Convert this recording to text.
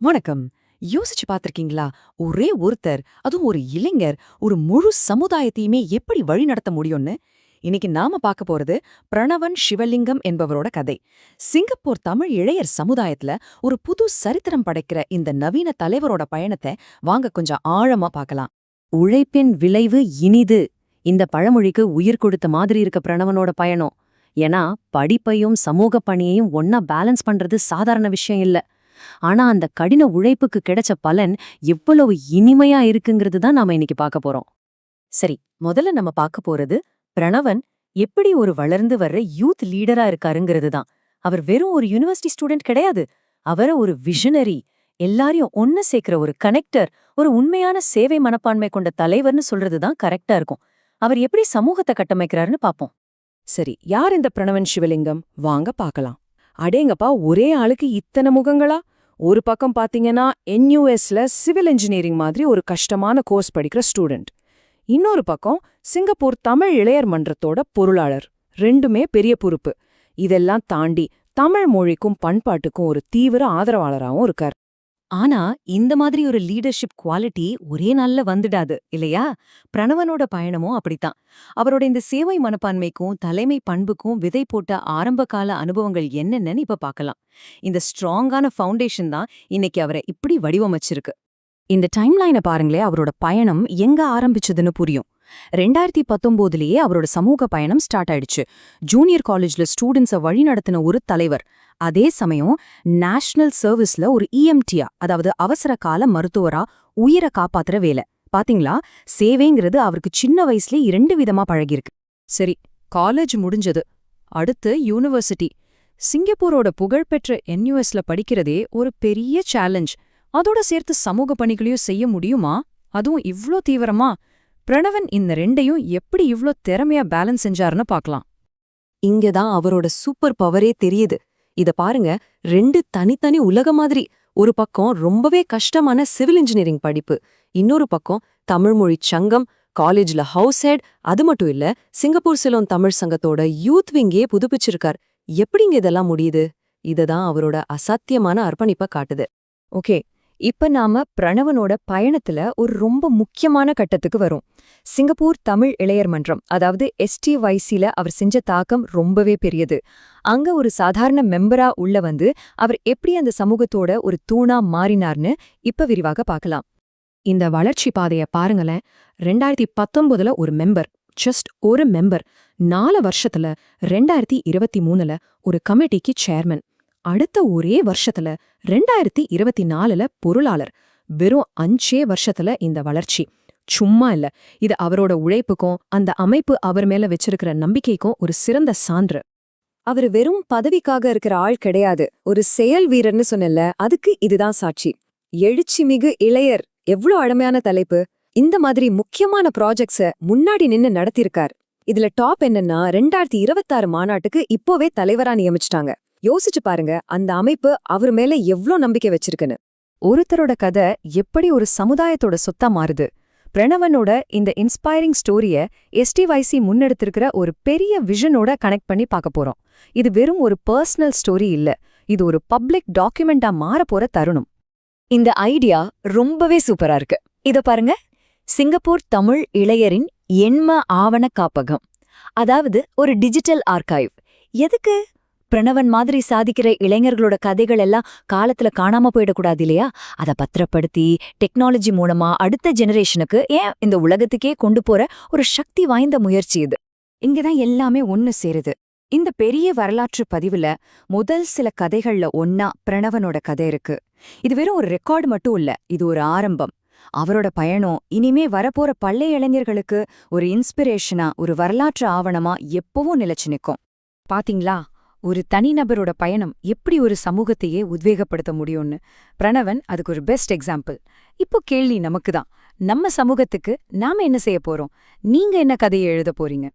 வணக்கம். யோசிச்சு பார்த்திருக்கீங்களா? ஒரே ஒருத்தர் அதுவும் ஒரு இளைஞர் ஒரு முழு சமுதாயத்தையுமே எப்படி வழிநடத்த முடியும்னு? இன்னைக்கு நாம பார்க்க போறது பிரணவன் சிவலிங்கம் என்பவரோட கதை. சிங்கப்பூர் தமிழ் இளையர் சமுதாயத்துல ஒரு புது சரித்திரம் படைக்கிற இந்த நவீன தலைவரோட பயணத்தை வாங்க கொஞ்சம் ஆழமா பார்க்கலாம். உழைப்பின் விளைவு இனிது. இந்த பழமொழிக்கு உயிர் கொடுத்த மாதிரி இருக்க பிரணவனோட பயணம். ஏன்னா படிப்பையும் சமூக பணியையும் ஒன்னா பேலன்ஸ் பண்றது சாதாரண விஷயம் இல்ல. ஆனா அந்த கடின உழைப்புக்கு கிடைச்ச பலன் எவ்வளவு இனிமையா இருக்குங்கிறது தான் நாம இன்னைக்கு பார்க்க போறோம். சரி முதல்ல நம்ம பார்க்க போறது பிரணவன் எப்படி ஒரு வளர்ந்து வர்ற யூத் லீடரா இருக்காருங்கிறது தான். அவர் வெறும் ஒரு யூனிவர்சிட்டி ஸ்டூடெண்ட் கிடையாது. அவர ஒரு விஷனரி எல்லாரையும் ஒன்னு சேர்க்கிற ஒரு கனெக்டர் ஒரு உண்மையான சேவை மனப்பான்மை கொண்ட தலைவர்னு சொல்றது தான் கரெக்டா இருக்கும். அவர் எப்படி சமூகத்தை கட்டமைக்கிறாருன்னு பாப்போம் சரி யார் இந்த பிரணவன் சிவலிங்கம்? வாங்க பார்க்கலாம். அடேங்கப்பா ஒரே ஆளுக்கு இத்தனை முகங்களா? ஒரு பக்கம் பாத்தீங்கன்னா என்யூஎஸ்ல சிவில் இன்ஜினியரிங் மாதிரி ஒரு கஷ்டமான கோர்ஸ் படிக்கிற ஸ்டூடெண்ட் இன்னொரு பக்கம் சிங்கப்பூர் தமிழ் இளையர் மன்றத்தோட பொருளாளர். ரெண்டுமே பெரிய பொறுப்பு. இதெல்லாம் தாண்டி தமிழ் மொழிக்கும் பண்பாட்டுக்கும் ஒரு தீவிர ஆதரவாளராகவும் இருக்கார். ஆனா இந்த மாதிரி ஒரு லீடர்ஷிப் குவாலிட்டி ஒரே நாள்ல வந்துடாது இல்லையா? பிரணவனோட பயணமும் அப்படித்தான். அவரோட இந்த சேவை மனப்பான்மைக்கும் தலைமை பண்புக்கும் விதை போட்ட ஆரம்ப கால அனுபவங்கள் என்னென்னு இப்ப பார்க்கலாம் இந்த ஸ்ட்ராங்கான ஃபவுண்டேஷன் தான் இன்னைக்கு அவரை இப்படி வடிவமைச்சிருக்கு. இந்த டைம்லைனை பாருங்களே அவரோட பயணம் எங்க ஆரம்பிச்சதுன்னு புரியும். ரெண்டாயிரத்தி பத்தொம்போதுலயே அவரோட சமூக பயணம் ஸ்டார்ட் ஆயிடுச்சு. ஜூனியர் காலேஜ்ல ஸ்டூடெண்ட்ஸை வழிநடத்தின ஒரு தலைவர். அதே சமயம் நேஷனல் சர்வீஸ்ல ஒரு இஎம்டியா அதாவது அவசர கால மருத்துவரா உயிரை காப்பாத்துற வேலை. பாத்தீங்களா? சேவைங்கிறது அவருக்கு சின்ன வயசுல இரண்டு விதமா பழகிருக்கு சரி காலேஜ் முடிஞ்சது. அடுத்து யூனிவர்சிட்டி சிங்கப்பூரோட புகழ்பெற்ற என்யூஎஸ்ல படிக்கிறதே ஒரு பெரிய சேலஞ்ச் அதோட சேர்த்து சமூக பணிகளையும் செய்ய முடியுமா? அதுவும் இவ்ளோ தீவிரமா? பிரணவன் இந்த ரெண்டையும் எப்படி இவ்ளோ திறமையா பேலன்ஸ் செஞ்சாருன்னு பார்க்கலாம். இங்கதான் அவரோட சூப்பர் பவரே தெரியுது. இத பாருங்க ரெண்டு தனித்தனி உலக மாதிரி. ஒரு பக்கம் ரொம்பவே கஷ்டமான சிவில் இன்ஜினியரிங் படிப்பு இன்னொரு பக்கம் தமிழ்மொழி சங்கம் காலேஜ்ல ஹவுஸ் ஹெட் அது மட்டும் இல்ல சிங்கப்பூர் சிலோன் தமிழ் சங்கத்தோட யூத் விங்கே புதுப்பிச்சிருக்கார். எப்படிங்க இதெல்லாம் முடியுது? இததான் அவரோட அசாத்தியமான அர்ப்பணிப்ப காட்டுது. ஓகே இப்ப நாம பிரணவனோட பயணத்துல ஒரு ரொம்ப முக்கியமான கட்டத்துக்கு வரும். சிங்கப்பூர் தமிழ் இளையர் மன்றம் அதாவது எஸ்டிவைசில அவர் செஞ்ச தாக்கம் ரொம்பவே பெரியது. அங்க ஒரு சாதாரண மெம்பரா உள்ள வந்து அவர் எப்படி அந்த சமூகத்தோட ஒரு தூணா மாறினார்னு இப்ப விரிவாக பார்க்கலாம். இந்த வளர்ச்சி பாதைய பாருங்களேன். ரெண்டாயிரத்தி பத்தொன்பதுல ஒரு மெம்பர் ஜஸ்ட் ஒரு மெம்பர் நாலு வருஷத்துல ரெண்டாயிரத்தி இருபத்தி மூணுல ஒரு கமிட்டிக்கு சேர்மன் அடுத்த ஒரே வருஷத்துல ரெண்டாயிரத்தி இருபத்தி நாலுல பொருளாளர் வெறும் அஞ்சே வருஷத்துல இந்த வளர்ச்சி. சும்மா இல்ல இது அவரோட உழைப்புக்கும் அந்த அமைப்பு அவர் மேல வச்சிருக்கிற நம்பிக்கைக்கும் ஒரு சிறந்த சான்று. அவர் வெறும் பதவிக்காக இருக்கிற ஆள் கிடையாது ஒரு செயல் வீரர்னு சொன்னல அதுக்கு இதுதான் சாட்சி. எழுச்சி மிகு இளையர் எவ்ளோ அழமையான தலைப்பு. இந்த மாதிரி முக்கியமான ப்ராஜெக்ட்ஸ முன்னாடி நின்னு நடத்தியிருக்கார். இதுல டாப் என்னன்னா ரெண்டாயிரத்தி இருபத்தாறு மாநாட்டுக்கு இப்போவே தலைவரா நியமிச்சிட்டாங்க. யோசிச்சு பாருங்க அந்த அமைப்பு அவர் மேல எவ்ளோ நம்பிக்கை வச்சிருக்குன்னு. ஒருத்தரோட கதை எப்படி ஒரு சமுதாயத்தோட சொத்தா மாறுது? பிரணவனோட இந்த இன்ஸ்பைரிங் ஸ்டோரிய எஸ்டிவைசி முன்னெடுத்திருக்கிற ஒரு பெரிய விஷனோட கனெக்ட் பண்ணி பார்க்க போறோம். இது வெறும் ஒரு பர்சனல் ஸ்டோரி இல்ல இது ஒரு பப்ளிக் டாக்குமெண்டா மாறப்போற தருணம். இந்த ஐடியா ரொம்பவே சூப்பரா இருக்கு. இத பாருங்க சிங்கப்பூர் தமிழ் இளையரின் எண்ம ஆவண காப்பகம். அதாவது ஒரு டிஜிட்டல் ஆர்கைவ் எதுக்கு? பிரணவன் மாதிரி சாதிக்கிற இளைஞர்களோட கதைகள் எல்லாம் காலத்துல காணாம போயிடக்கூடாது இல்லையா? அத பத்திரப்படுத்தி டெக்னாலஜி மூலமா அடுத்த ஜெனரேஷனுக்கு ஏன் இந்த உலகத்துக்கே கொண்டு போற ஒரு சக்தி வாய்ந்த முயற்சி இது. இங்கதான் எல்லாமே ஒன்னு சேருது. இந்த பெரிய வரலாற்று பதிவுல முதல் சில கதைகள்ல ஒன்னா பிரணவனோட கதை இருக்கு. இது வெறும் ஒரு ரெக்கார்டு மட்டும் இல்ல இது ஒரு ஆரம்பம். அவரோட பயணம் இனிமே வரப்போற பள்ளை இளைஞர்களுக்கு ஒரு இன்ஸ்பிரேஷனா ஒரு வரலாற்று ஆவணமா எப்பவும் நிலைச்சு நிக்கும். பாத்தீங்களா? ஒரு தனிநபரோட பயணம் எப்படி ஒரு சமூகத்தையே உத்வேகப்படுத்த முடியும்னு. பிரணவன் அதுக்கு ஒரு பெஸ்ட் எக்ஸாம்பிள் இப்போ கேள்வி நமக்கு தான் நம்ம சமூகத்துக்கு நாம என்ன செய்ய போறோம்? நீங்க என்ன கதையை எழுத போறீங்க?